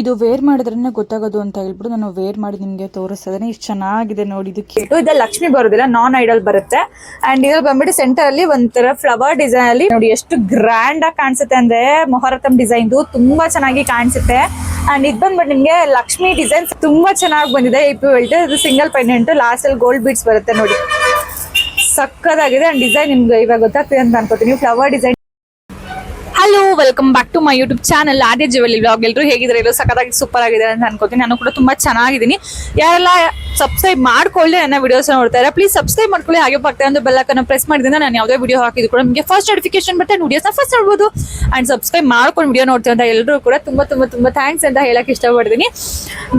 ಇದು ವೇರ್ ಮಾಡಿದ್ರೇನೆ ಗೊತ್ತಾಗೋದು ಅಂತ ಹೇಳ್ಬಿಟ್ಟು ನಾನು ವೇರ್ ಮಾಡಿ ನಿಮಗೆ ತೋರಿಸ್ತದೇ ಇಷ್ಟು ಚೆನ್ನಾಗಿದೆ ನೋಡಿ ಇದಕ್ಕೆ ಇದು ಲಕ್ಷ್ಮಿ ಬರೋದಿಲ್ಲ ನಾನ್ ಐಡಲ್ ಬರುತ್ತೆ. ಅಂಡ್ ಇದು ಬಂದ್ಬಿಟ್ಟು ಸೆಂಟರ್ ಅಲ್ಲಿ ಒಂಥರ ಫ್ಲವರ್ ಡಿಸೈನ್ ಅಲ್ಲಿ ನೋಡಿ ಎಷ್ಟು ಗ್ರ್ಯಾಂಡ್ ಆಗಿ ಕಾಣಿಸುತ್ತೆ ಅಂದ್ರೆ ಮೊಹರತಂ ಡಿಸೈನ್ ತುಂಬಾ ಚೆನ್ನಾಗಿ ಕಾಣಿಸುತ್ತೆ. ಅಂಡ್ ಇದು ಬಂದ್ಬಿಟ್ಟು ನಿಮ್ಗೆ ಲಕ್ಷ್ಮಿ ಡಿಸೈನ್ ತುಂಬಾ ಚೆನ್ನಾಗಿ ಬಂದಿದೆ. ಇಪ್ಪು ಹೇಳ್ತಾ ಇದು ಸಿಂಗಲ್ ಪೆಂಡೆಂಟ್ ಲಾಸ್ಟ್ ಅಲ್ಲಿ ಗೋಲ್ಡ್ ಬೀಡ್ಸ್ ಬರುತ್ತೆ ನೋಡಿ. ಸಕ್ಕದಾಗಿದೆ. ಅಂಡ್ ಡಿಸೈನ್ ನಿಮ್ಗೆ ಇವಾಗ ಗೊತ್ತಾಗ್ತದೆ ಅಂತ ಅನ್ಕೋತೀನಿ. Flower design hello welcome back to my YouTube channel Aadya jewellery blog ಎಲ್ಲರೂ ಹೇಗಿದ್ದಾರೆ? ಎಲ್ಲರೂ ಸಖತ್ತಾಗಿ ಸೂಪರ್ ಆಗಿದೆ ಅಂತ ಅನ್ಕೋತೀನಿ. ನಾನು ಕೂಡ ತುಂಬಾ ಚೆನ್ನಾಗಿದ್ದೀನಿ. ಯಾರೆಲ್ಲ ಸಬ್ಸ್ಕ್ರೈಬ್ ಮಾಡ್ಕೊಳ್ಳಿ ನನ್ನ ವಿಡಿಯೋಸ್ ನೋಡ್ತಾರೆ ಪ್ಲೀಸ್ ಸಬ್ಸ್ಕ್ರೈಬ್ ಮಾಡ್ಕೊಳ್ಳಿ. ಹಾಗೆ ಪಕ್ಕದ ಒಂದು ಬೆಲ್ಲಕ್ಕನ್ನು ಪ್ರೆಸ್ ಮಾಡಿದ್ರೆ ನಾನು ಯಾವುದೇ ವಿಡಿಯೋ ಹಾಕಿದ್ರು ಕೂಡ ನಿಮಗೆ ಫಸ್ಟ್ ನೋಟಿಫಿಕೇಶನ್ ಬರುತ್ತೆ ವಿಡಿಯೋಸ್ನ ಫಸ್ಟ್ ನೋಡ್ಬೋದು. ಅಂಡ್ ಸಬ್ಸ್ಕ್ರೈಬ್ ಮಾಡ್ಕೊಂಡು ವಿಡಿಯೋ ನೋಡ್ತೀವಿ ಅಂತ ಎಲ್ಲರೂ ಕೂಡ ತುಂಬ ತುಂಬ ತುಂಬ ಥ್ಯಾಂಕ್ಸ್ ಅಂತ ಹೇಳಕ್ಕೆ ಇಷ್ಟಪಡ್ತೀನಿ.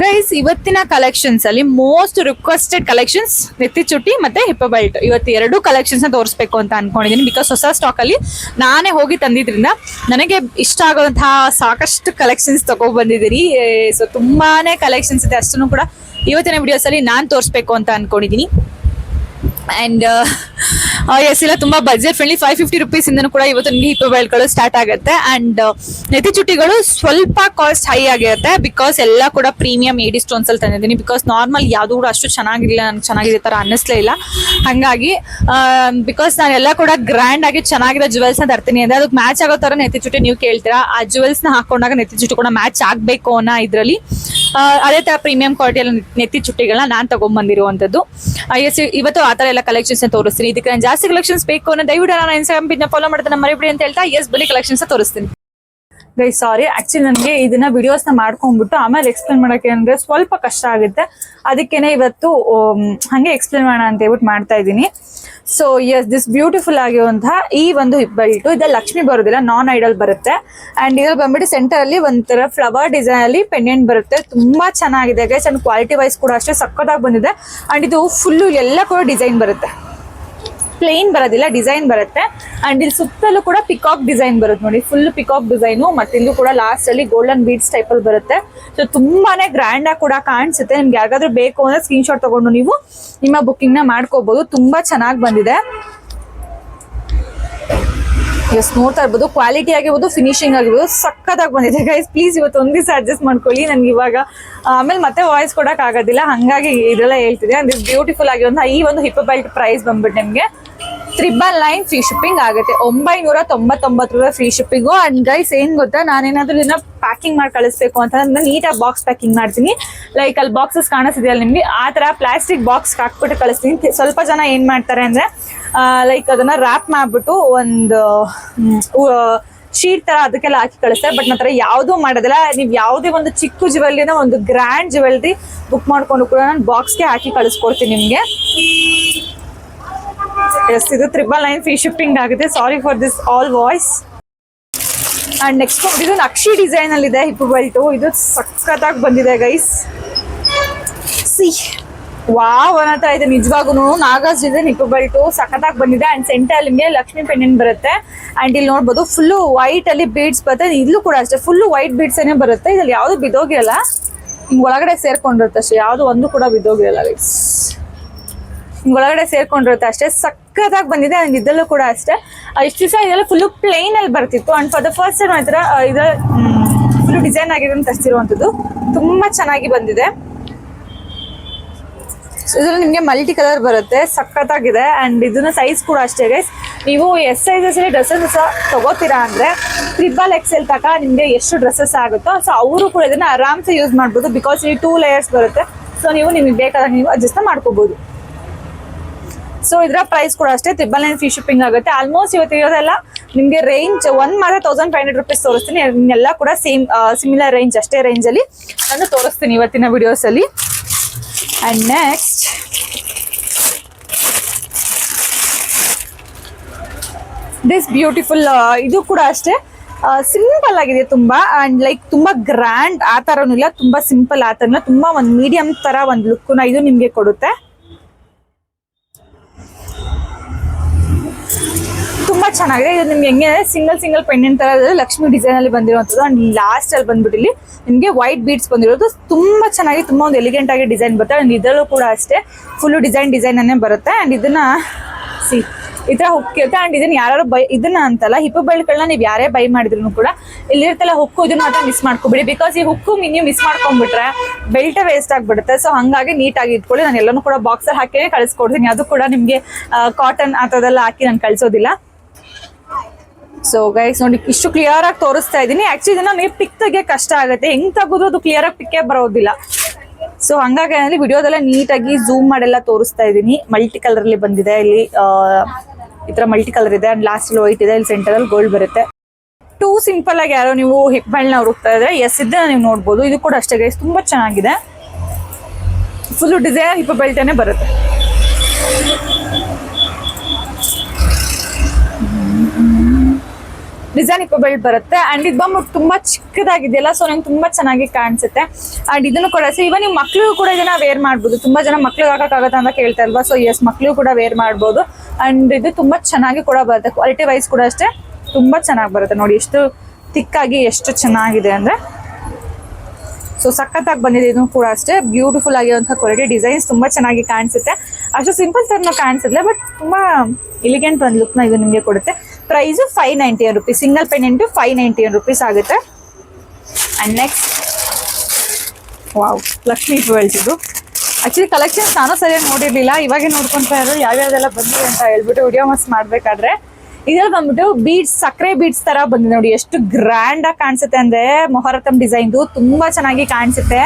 ಗೈಸ್ ಇವತ್ತಿನ ಕಲೆಕ್ಷನ್ಸ್ ಅಲ್ಲಿ ಮೋಸ್ಟ್ ರಿಕ್ವೆಸ್ಟೆಡ್ ಕಲೆಕ್ಷನ್ಸ್ ನೆತ್ತಿ ಚುಟ್ಟಿ ಮತ್ತೆ ಹಿಪ್ಪ ಬೆಲ್ಟ್ ಇವತ್ತು ಎರಡು ಕಲೆಕ್ಷನ್ಸ್ನ ತೋರಿಸ್ಬೇಕು ಅಂತ ಅನ್ಕೊಂಡಿದ್ದೀನಿ ಬಿಕಾಸ್ ಹೊಸ ಸ್ಟಾಕ್ ಅಲ್ಲಿ ನಾನೇ ಹೋಗಿ ತಂದಿದ್ರಿಂದ ನನಗೆ ಇಷ್ಟ ಆಗುವಂತಹ ಸಾಕಷ್ಟು ಕಲೆಕ್ಷನ್ಸ್ ತಗೊ ಬಂದಿದ್ದೀನಿ ಸೊ ತುಂಬಾನೇ ಕಲೆಕ್ಷನ್ಸ್ ಇದೆ. ಅಷ್ಟನ್ನು ಕೂಡ ಇವತ್ತಿನ ವಿಡಿಯೋಸ್ ಅಲ್ಲಿ ನಾನ್ ತೋರಿಸ್ಬೇಕು ಅಂತ ಅನ್ಕೊಂಡಿದ್ದೀನಿ ಅಂಡ್ ಎಸ್ ಇಲ್ಲ, ತುಂಬಾ ಬಜೆಟ್ ಫ್ರೆಂಡ್ಲಿ ಫೈವ್ ಫಿಫ್ಟಿ ರುಪೀಸಿಂದನೂ ಕೂಡ ಇವತ್ತು ನಿಮಗೆ ಹಿಪ್ಪು ಬೆಳ್ಗಳು ಸ್ಟಾರ್ಟ್ ಆಗುತ್ತೆ. ಅಂಡ್ ನೆತಿ ಚುಟ್ಟಿಗಳು ಸ್ವಲ್ಪ ಕಾಸ್ಟ್ ಹೈ ಆಗಿರುತ್ತೆ ಬಿಕಾಸ್ ಎಲ್ಲ ಕೂಡ ಪ್ರೀಮಿಯಂ ಏಡಿ ಸ್ಟೋನ್ಸ್ ಅಲ್ಲಿ ತಂದಿದ್ದೀನಿ. ಬಿಕಾಸ್ ನಾರ್ಮಲ್ ಯಾವುದು ಕೂಡ ಅಷ್ಟು ಚೆನ್ನಾಗಿರಲಿಲ್ಲ ನನಗೆ ಚೆನ್ನಾಗಿದೆ ತರ ಅನ್ನಿಸ್ಲೇ ಇಲ್ಲ. ಹಾಗಾಗಿ ಬಿಕಾಸ್ ನಾನು ಎಲ್ಲ ಕೂಡ ಗ್ರ್ಯಾಂಡ್ ಆಗಿ ಚೆನ್ನಾಗಿರೋ ಜುವೆಲ್ಸ್ನ ತರ್ತೀನಿ ಅಂದ್ರೆ ಅದಕ್ಕೆ ಮ್ಯಾಚ್ ಆಗೋ ತರ ನೆತಿಚುಟಿ ನೀವು ಕೇಳ್ತೀರಾ? ಆ ಜುವೆಲ್ಸ್ನ ಹಾಕೊಂಡಾಗ ನೆತಿಚುಟಿ ಕೂಡ ಮ್ಯಾಚ್ ಆಗಬೇಕು ಅನ್ನೋ ಇದ್ರಲ್ಲಿ. ಅದೇ ತರ ಪ್ರೀಮಿಯಂ ಕ್ವಾಲಿಟಿಯಲ್ಲಿ ನೆತ್ತಿ ಚುಟ್ಟಿಗಳನ್ನ ನಾನು ತಗೊಂಡ್ಬಂದಿರುವಂತದ್ದು ಎಸ್ ಇವತ್ತು ಆ ತರ ಎಲ್ಲ ಕಲೆಕ್ಷನ್ಸ್ ತೋರಿಸ್ತೀನಿ. ಇದಕ್ಕೆ ನಾನು ಜಾಸ್ತಿ ಕಲೆಕ್ಷನ್ಸ್ ಬೇಕು ಅನ್ನೋ ದಯವಿಟ್ಟು ನಾನು ಇನ್ಸ್ಟಾಗ್ರಾಮ್ ಪೇಜ್ನ ಫಾಲೋ ಮಾಡ್ತಾನೆ. ಮರಿಬಿಡಿ ಅಂತ ಹೇಳ್ತಾ ಎಸ್ ಬಲಿ ಕಲೆಕ್ಷನ್ಸ್ ತೋರಿಸ್ತೀನಿ. ಗೈ ಸಾರಿ ಆಕ್ಚುಲಿ ನನಗೆ ಇದನ್ನ ವಿಡಿಯೋಸ್ನ ಮಾಡ್ಕೊಂಡ್ಬಿಟ್ಟು ಆಮೇಲೆ ಎಕ್ಸ್ಪ್ಲೇನ್ ಮಾಡಕ್ಕೆ ಅಂದ್ರೆ ಸ್ವಲ್ಪ ಕಷ್ಟ ಆಗುತ್ತೆ. ಅದಕ್ಕೇನೆ ಇವತ್ತು ಹಾಗೆ ಎಕ್ಸ್ಪ್ಲೇನ್ ಮಾಡೋಣ ಅಂತ ಹೇಳ್ಬಿಟ್ಟು ಮಾಡ್ತಾ ಇದ್ದೀನಿ. ಸೊ ಎಸ್ ದಿಸ್ ಬ್ಯೂಟಿಫುಲ್ ಆಗಿರುವಂತಹ ಈ ಒಂದು ಬೆಲ್ಟು ಇದು ಲಕ್ಷ್ಮಿ ಬರೋದಿಲ್ಲ ನಾನ್ ಐಡಲ್ ಬರುತ್ತೆ. ಅಂಡ್ ಇದ್ರಲ್ಲಿ ಬಂದ್ಬಿಟ್ಟು ಸೆಂಟರ್ ಅಲ್ಲಿ ಒಂಥರ ಫ್ಲವರ್ ಡಿಸೈನ್ ಅಲ್ಲಿ ಪೆಂಡೆಂಟ್ ಬರುತ್ತೆ. ತುಂಬಾ ಚೆನ್ನಾಗಿದೆ ಗೈಸ್ ಅಂಡ್ ಕ್ವಾಲಿಟಿ ವೈಸ್ ಕೂಡ ಅಷ್ಟೇ ಸಕ್ಕತ್ತಾಗಿ ಬಂದಿದೆ. ಅಂಡ್ ಇದು ಫುಲ್ಲು ಎಲ್ಲ ಕೂಡ ಡಿಸೈನ್ ಬರುತ್ತೆ. ಪ್ಲೇನ್ ಬರೋದಿಲ್ಲ ಡಿಸೈನ್ ಬರುತ್ತೆ. ಅಂಡ್ ಇಲ್ಲಿ ಸುತ್ತಲೂ ಕೂಡ ಪಿಕಾಕ್ ಡಿಸೈನ್ ಬರುತ್ತೆ ನೋಡಿ. ಫುಲ್ ಪಿಕಾಕ್ ಡಿಸೈನು ಮತ್ತೆ ಇಲ್ಲೂ ಕೂಡ ಲಾಸ್ಟ್ ಅಲ್ಲಿ ಗೋಲ್ಡನ್ ಬೀಡ್ಸ್ ಟೈಪ್ ಅಲ್ಲಿ ಬರುತ್ತೆ. ಸೊ ತುಂಬಾನೇ ಗ್ರ್ಯಾಂಡ್ ಆಗಿ ಕೂಡ ಕಾಣಿಸುತ್ತೆ. ನಿಮ್ಗೆ ಯಾರಿಗಾದ್ರೂ ಬೇಕು ಅಂದ್ರೆ ಸ್ಕ್ರೀನ್ ಶಾಟ್ ತಗೊಂಡು ನೀವು ನಿಮ್ಮ ಬುಕ್ಕಿಂಗ್ನ ಮಾಡ್ಕೋಬಹುದು ತುಂಬಾ ಚೆನ್ನಾಗಿ ಬಂದಿದೆ. ಎಸ್ ನೋಡ್ತಾ ಇರ್ಬೋದು. ಕ್ವಾಲಿಟಿ ಆಗಿರ್ಬೋದು ಫಿನಿಶಿಂಗ್ ಆಗಿರ್ಬೋದು. ಸಕ್ಕತ್ತಾಗಿ ಬಂದಿದೆ ಗೈಸ್ ಪ್ಲೀಸ್ ಇವತ್ತು ಒಂದ್ ದಿವಸ ಅಡ್ಜಸ್ಟ್ ಮಾಡ್ಕೊಳ್ಳಿ. ನನ್ಗೆ ಇವಾಗ, ಆಮೇಲೆ ಮತ್ತೆ ವಾಯ್ಸ್ ಕೊಡಕ್ ಆಗೋದಿಲ್ಲ. ಹಂಗಾಗಿ ಇದೆಲ್ಲ ಹೇಳ್ತಿದೆ ಇಸ್ ಬ್ಯೂಟಿಫುಲ್ ಆಗಿರುವಂತಹ ಈ ಒಂದು ಹಿಪ್ ಬೆಲ್ಟ್ ಪ್ರೈಸ್ ಬಂದ್ಬಿಟ್ಟು ನಿಮ್ಗೆ. ತ್ರಿಬಲ್ ನೈನ್ ಫ್ರೀ ಶಿಪ್ಪಿಂಗ್ ಆಗುತ್ತೆ. ಒಂಬೈನೂರ ತೊಂಬತ್ತೊಂಬತ್ತು ರೂಪಾಯಿ ಫ್ರೀ ಶಿಪ್ಪಿಂಗು ಅಂಡ್ ಗೈಸ್ ಏನ್ ಗೊತ್ತಾ? ನಾನೇನಾದ್ರೂ ಇದನ್ನ ಪ್ಯಾಕಿಂಗ್ ಮಾಡಿ ಕಳಿಸ್ಬೇಕು ಅಂತ ನಾನು ನೀಟಾಗಿ ಬಾಕ್ಸ್ ಪ್ಯಾಕಿಂಗ್ ಮಾಡ್ತೀನಿ. ಲೈಕ್ ಅಲ್ಲಿ ಬಾಕ್ಸಸ್ ಕಾಣಿಸ್ತಿದೆಯಲ್ಲ ನಿಮಗೆ. ಆ ತರ ಪ್ಲಾಸ್ಟಿಕ್ ಬಾಕ್ಸ್ ಹಾಕ್ಬಿಟ್ಟು ಕಳಿಸ್ತೀನಿ. ಸ್ವಲ್ಪ ಜನ ಏನು ಮಾಡ್ತಾರೆ ಅಂದ್ರೆ ಲೈಕ್ ಅದನ್ನ ರ್ಯಾಪ್ ಮಾಡ್ಬಿಟ್ಟು ಒಂದು ಶೀಟ್ ತರ ಅದಕ್ಕೆಲ್ಲ ಹಾಕಿ ಕಳಿಸ್ತಾರೆ. ಬಟ್ ನಂತರ ಯಾವುದೂ ಮಾಡೋದಿಲ್ಲ. ನೀವು ಯಾವುದೇ ಒಂದು ಚಿಕ್ಕ ಜುವೆಲ್ರಿನ ಒಂದು ಗ್ರ್ಯಾಂಡ್ ಜುವೆಲ್ರಿ ಬುಕ್ ಮಾಡಿಕೊಂಡು ಕೂಡ ನಾನು ಬಾಕ್ಸ್ಗೆ ಹಾಕಿ ಕಳಿಸ್ಕೊಡ್ತೀನಿ ನಿಮ್ಗೆ. ಎಸ್ ಇದು ತ್ರಿಬಲ್ ನೈನ್ ಫ್ರೀ ಶಿಫ್ಟಿಂಗ್ ಆಗಿದೆ sorry for this all voice and next ಇದು ನಕ್ಷಿ ಡಿಸೈನ್ ಅಲ್ಲಿ ಇದೆ ಹಿಪ್ ಬೆಲ್ಟು ಇದು ಸಖತ್ತಾಗಿ ಬಂದಿದೆ ಗೈಸ್ ಸಿ ವಾವ್, ಅನ್ನತಾ ಇದೆ ನಿಜವಾಗೂ ನಾಗಾಸ್ ಡಿಸೈನ್ ಹಿಪ್ ಬೆಲ್ಟು ಸಖತ್ತಾಗಿ ಬಂದಿದೆ. ಅಂಡ್ ಸೆಂಟರ್ ನಿಮಗೆ ಲಕ್ಷ್ಮಿ ಪೆಂಡೆಂಟ್ ಬರುತ್ತೆ. ಅಂಡ್ ಇಲ್ಲಿ ನೋಡ್ಬೋದು ಫುಲ್ಲು ವೈಟ್ ಅಲ್ಲಿ ಬೀಡ್ಸ್ ಬರುತ್ತೆ. ಇಲ್ಲೂ ಕೂಡ ಅಷ್ಟೇ ಫುಲ್ಲು ವೈಟ್ ಬೀಡ್ಸ್ ಏನೇ ಬರುತ್ತೆ. ಇದ್ರಲ್ಲಿ ಯಾವುದು ಬಿದ್ದೋಗಿರಲ್ಲ, ಹಿಂಗ್ ಒಳಗಡೆ ಸೇರ್ಕೊಂಡಿರುತ್ತೆ ಅಷ್ಟೇ. ಯಾವುದು ಒಂದು ಕೂಡ ಬಿದ್ದೋಗಿರಲ್ಲ ಗೈಸ್ ಒಳಗಡೆ ಸೇರ್ಕೊಂಡಿರುತ್ತೆ ಅಷ್ಟೇ, ಸಕ್ಕತ್ತಾಗಿ ಬಂದಿದೆ ಆ್ಯಂಡ್ ಇದರಲ್ಲೂ ಕೂಡ ಅಷ್ಟೇ. ಇಷ್ಟು ದಿವಸ ಇದೆಲ್ಲ ಫುಲ್ಲು ಪ್ಲೇನ್ ಅಲ್ಲಿ ಬರ್ತಿತ್ತು. And for the first time ಮಾತ್ರ ಇದರ ಫುಲ್ ಡಿಸೈನ್ ಆಗಿದೆ ತರಿಸಿರುವಂಥದ್ದು ತುಂಬಾ ಚೆನ್ನಾಗಿ ಬಂದಿದೆ. ಇದರಲ್ಲಿ ನಿಮಗೆ ಮಲ್ಟಿ ಕಲರ್ ಬರುತ್ತೆ ಸಖತ್ತಾಗಿದೆ ಅಂಡ್ ಇದನ್ನ ಸೈಜ್ ಕೂಡ ಅಷ್ಟೇ ಗೈಸ್ ನೀವು ಎಸ್ ಸೈಜಸ್ ಡ್ರೆಸ್ಸಸ್ ಸಹ ತಗೋತೀರಾ ಅಂದ್ರೆ ತ್ರಿಬಲ್ ಎಕ್ಸೆಲ್ ತಕ ನಿಮಗೆ ಎಷ್ಟು ಡ್ರೆಸ್ಸಸ್ ಆಗುತ್ತೋ ಸೊ ಅವರು ಕೂಡ ಇದನ್ನ ಆರಾಮ್ಸೆ ಯೂಸ್ ಮಾಡ್ಬೋದು ಬಿಕಾಸ್ ಇಲ್ಲಿ ಟೂ ಲೇಯರ್ಸ್ ಬರುತ್ತೆ. ಸೊ ನೀವು ನಿಮಗೆ ಬೇಕಾದಾಗ ನೀವು ಅಡ್ಜಸ್ಟ್ ಮಾಡ್ಕೋಬಹುದು ಸೊ ಇದರ ಪ್ರೈಸ್ ಕೂಡ ಅಷ್ಟೇ ತ್ರಿಬಲ್ ನೈನ್ ಫ್ರೀ ಶಿಪ್ಪಿಂಗ್ ಆಗುತ್ತೆ. ಆಲ್ಮೋಸ್ಟ್ ಇವತ್ತು ಇರೋದೆಲ್ಲ ನಿಮಗೆ ರೇಂಜ್ ಒಂದ್ ಮಾತ್ರ ತೌಸಂಡ್ ಫೈವ್ ಹಂಡ್ರೆಡ್ ರುಪೀಸ್ ತೋರಿಸ್ತೀನಿ. ಎಲ್ಲ ಕೂಡ ಸೇಮ್ ಸಿಮಿಲರ್ ರೇಂಜ್ ಅಷ್ಟೇ ರೇಂಜ್ ಅಲ್ಲಿ ನಾನು ತೋರಿಸ್ತೀನಿ ಇವತ್ತಿನ ವಿಡಿಯೋಸ್ ಅಲ್ಲಿ. ಅಂಡ್ ನೆಕ್ಸ್ಟ್ ದಿಸ್ ಬ್ಯೂಟಿಫುಲ್ ಇದು ಕೂಡ ಅಷ್ಟೇ. ಸಿಂಪಲ್ ಆಗಿದೆ ತುಂಬಾ. ಅಂಡ್ ಲೈಕ್ ತುಂಬಾ ಗ್ರ್ಯಾಂಡ್ ಆ ಥರನೂ ಇಲ್ಲ, ತುಂಬಾ ಸಿಂಪಲ್ ಆ ತರ ತುಂಬಾ ಒಂದು ಮೀಡಿಯಂ ತರ ಒಂದು ಲುಕ್ನ ಇದು ನಿಮಗೆ ಕೊಡುತ್ತೆ. ತುಂಬಾ ಚೆನ್ನಾಗಿದೆ. ಇದು ನಿಮ್ಗೆ ಹೆಂಗೆ ಸಿಂಗಲ್ ಸಿಂಗಲ್ ಪೆಂಡೆಂಟ್ ತರ ಲಕ್ಷ್ಮಿ ಡಿಸೈನ್ ಅಲ್ಲಿ ಬಂದಿರುವಂತದ್ದು ಅಂಡ್ ಲಾಸ್ಟ್ ಅಲ್ಲಿ ಬಂದ್ಬಿಟ್ಟು ಇಲ್ಲಿ ನಿಮ್ಗೆ ವೈಟ್ ಬೀಡ್ಸ್ ಬಂದಿರೋದು. ತುಂಬಾ ಚೆನ್ನಾಗಿ, ತುಂಬಾ ಒಂದು ಎಲಿಗೆಂಟ್ ಆಗಿ ಡಿಸೈನ್ ಬರುತ್ತೆ. ಅಂಡ್ ಇದರಲ್ಲೂ ಕೂಡ ಅಷ್ಟೇ ಫುಲ್ ಡಿಸೈನ್ ಡಿಸೈನ್ ಅನ್ನೇ ಬರುತ್ತೆ. ಅಂಡ್ ಇದನ್ನ ಸಿ. ಈ ತರ ಹುಕ್ ತಗೊಂಡಿದ್ದೀನಿ ಯಾರು ಬೈ, ಇದನ್ನ ಅಂತಲ್ಲ ಹಿಪ್ಪು ಬೆಲ್ಟ್ಗಳನ್ನ ನೀವು ಯಾರೇ ಬೈ ಮಾಡಿದ್ರು ಕೂಡ ಇಲ್ಲಿರ್ತಲ್ಲ ಹುಕ್ಕು ಇದನ್ನ ಮಾತ್ರ ಮಿಸ್ ಮಾಡ್ಕೊಬಿಡಿ. ಬಿಕಾಸ್ ಈ ಹುಕ್ಕು ನೀವು ಮಿಸ್ ಮಾಡ್ಕೊಂಡ್ಬಿಟ್ರೆ ಬೆಲ್ಟ್ ವೇಸ್ಟ್ ಆಗಿಬಿಡುತ್ತೆ. ಸೊ ಹಂಗಾಗಿ ನೀಟಾಗಿ ಇಟ್ಕೊಳ್ಳಿ. ನಾನು ಎಲ್ಲನೂ ಕೂಡ ಬಾಕ್ಸಲ್ಲಿ ಹಾಕಿನೇ ಕಳಿಸ್ಕೊಡ್ತೀನಿ. ಅದು ಕೂಡ ನಿಮಗೆ ಕಾಟನ್ ಅಥವಾ ಹಾಕಿ ನಾನು ಕಳಿಸೋದಿಲ್ಲ. ಸೊ ಗೈಸ್ ನೋಡಿ, ಇಷ್ಟು ಕ್ಲಿಯರ್ ಆಗಿ ತೋರಿಸ್ತಾ ಇದ್ದೀನಿ ಆಕ್ಚುಲಿ ಇದನ್ನ ನೀವು ಪಿಕ್ ತೆಗಿಯೋ ಕಷ್ಟ ಆಗುತ್ತೆ. ಹೆಂಗ್ ತೆಗೆದು ಅದು ಕ್ಲಿಯರ್ ಆಗಿ ಪಿಕ್ಕೇ ಬರೋದಿಲ್ಲ. ಸೊ ಹಂಗಾಗಿ ಏನಂದ್ರೆ ವಿಡಿಯೋದೆಲ್ಲ ನೀಟಾಗಿ ಝೂಮ್ ಮಾಡೆಲ್ಲ ತೋರಿಸ್ತಾ ಇದ್ದೀನಿ. ಮಲ್ಟಿ ಕಲರ್ ಅಲ್ಲಿ ಬಂದಿದೆ. ಇಲ್ಲಿ ಈ ತರ ಮಲ್ಟಿ ಕಲರ್ ಇದೆ. ಅಂಡ್ ಲಾಸ್ಟ್ ವೈಟ್ ಇದೆ. ಇಲ್ಲಿ ಸೆಂಟರ್ ಅಲ್ಲಿ ಗೋಲ್ಡ್ ಬರುತ್ತೆ. ಟೂ ಸಿಂಪಲ್ ಆಗಿ ಯಾರೋ ನೀವು ಹಿಪ್ ಬೆಳ್ನ ಹುಡುಕ್ತಾ ಇದ್ರೆ ಎಸ್ ಇದ್ದ ನೀವು ನೋಡ್ಬೋದು. ಇದು ಕೂಡ ಅಷ್ಟೇ ಗೈಸ್ ತುಂಬಾ ಚೆನ್ನಾಗಿದೆ. ಫುಲ್ ಡಿಸೈನ್ ಹಿಪ್ ಬೆಲ್ಟೇನೆ ಬರುತ್ತೆ. ಡಿಸೈನ್ ಇಪ್ಪ ಬೆಲ್ಟ್ ಬರುತ್ತೆ. ಅಂಡ್ ಇದು ಬಂದ್ಬಿಟ್ಟು ತುಂಬಾ ಚಿಕ್ಕದಾಗಿದೆಯಲ್ಲ ಸೊ ನಂಗೆ ತುಂಬಾ ಚೆನ್ನಾಗಿ ಕಾಣಿಸುತ್ತೆ. ಅಂಡ್ ಇದನ್ನು ಕೂಡ ಸೊ ಇವನ್ ನೀವು ಮಕ್ಳಿಗೂ ಕೂಡ ಇದನ್ನ ವೇರ್ ಮಾಡ್ಬೋದು. ತುಂಬಾ ಜನ ಮಕ್ಳಿಗೆ ಹಾಕಕ್ಕಾಗತ್ತ ಅಂತ ಕೇಳ್ತಾ ಇಲ್ವಾ ಸೊ ಎಸ್ ಮಕ್ಳಿಗೂ ಕೂಡ ವೇರ್ ಮಾಡ್ಬೋದು. ಅಂಡ್ ಇದು ತುಂಬಾ ಚೆನ್ನಾಗಿ ಕೂಡ ಬರುತ್ತೆ. ಕ್ವಾಲಿಟಿ ವೈಸ್ ಕೂಡ ಅಷ್ಟೇ ತುಂಬಾ ಚೆನ್ನಾಗಿ ಬರುತ್ತೆ. ನೋಡಿ, ಎಷ್ಟು ತಿಕ್ಕಾಗಿ ಎಷ್ಟು ಚೆನ್ನಾಗಿದೆ ಅಂದ್ರೆ. ಸೊ ಸಖತ್ತಾಗಿ ಬಂದಿದೆ ಇದನ್ನು ಕೂಡ ಅಷ್ಟೇ. ಬ್ಯೂಟಿಫುಲ್ ಆಗಿರುವಂತಹ ಕ್ವಾಲಿಟಿ ಡಿಸೈನ್ಸ್ ತುಂಬಾ ಚೆನ್ನಾಗಿ ಕಾಣಿಸುತ್ತೆ. ಅಷ್ಟು ಸಿಂಪಲ್ ತರನು ಕಾಣಿಸುತ್ತೆ ಬಟ್ ತುಂಬಾ ಎಲಿಗೆಂಟ್ ಒಂದು ಲುಕ್ನ ಇದು ನಿಮಗೆ ಕೊಡುತ್ತೆ. Price five ninety rupees single pendant five ninety rupees ಆಗುತ್ತೆ. And next wow Lakshmi jewels ಇದು. ಆಕ್ಚುಲಿ ಕಲೆಕ್ಷನ್ಸ್ ನಾನು ಸರಿಯಾಗಿ ನೋಡಿರ್ಲಿಲ್ಲ. ಇವಾಗೆ ನೋಡ್ಕೊತಾ ಇರೋ ಯಾವ್ಯಾವ್ದೆಲ್ಲ ಬಂದಿದೆ ಅಂತ ಹೇಳ್ಬಿಟ್ಟು ವಿಡಿಯೋ ಮಸ್ ಮಾಡ್ಬೇಕಾದ್ರೆ ಇದ್ರಲ್ಲಿ ಬಂದ್ಬಿಟ್ಟು ಬೀಡ್ಸ್ ಸಕ್ಕರೆ ಬೀಡ್ಸ್ ತರ ಬಂದಿದೆ ನೋಡಿ. ಎಷ್ಟು ಗ್ರ್ಯಾಂಡ್ ಆಗಿ ಕಾಣಿಸುತ್ತೆ ಅಂದ್ರೆ ಮೊಹರತಮ್ ಡಿಸೈನ್ದು ತುಂಬಾ ಚೆನ್ನಾಗಿ ಕಾಣಿಸುತ್ತೆ.